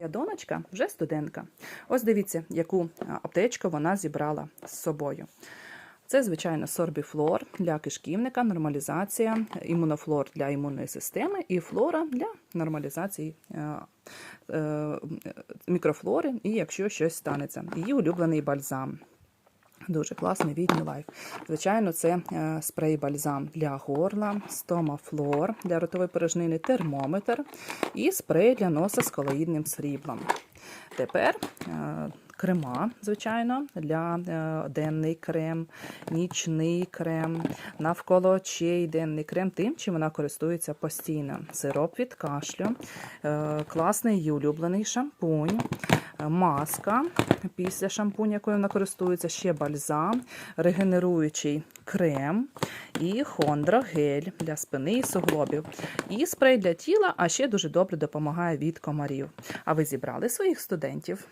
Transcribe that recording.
Я донечка вже студентка. Ось дивіться, яку аптечку вона зібрала з собою. Це, звичайно, сорбіфлор для кишківника, нормалізація, імунофлор для імунної системи і флора для нормалізації е, е, мікрофлори, і якщо щось станеться. Її улюблений бальзам. Дуже класний від New Life. Звичайно, це е, спрей-бальзам для горла, стомафлор для ротової порожнини, термометр і спрей для носа з колоїдним сріблом. Тепер е, крема, звичайно, для е, денний крем, нічний крем, навколо очей денний крем, тим, чим вона користується постійно. Сироп від кашлю, класний її улюблений шампунь, маска після шампунь, якою вона користується, ще бальзам, регенеруючий крем і хондрогель для спини і суглобів. І спрей для тіла, а ще дуже добре допомагає від комарів. А ви зібрали своїх студентів?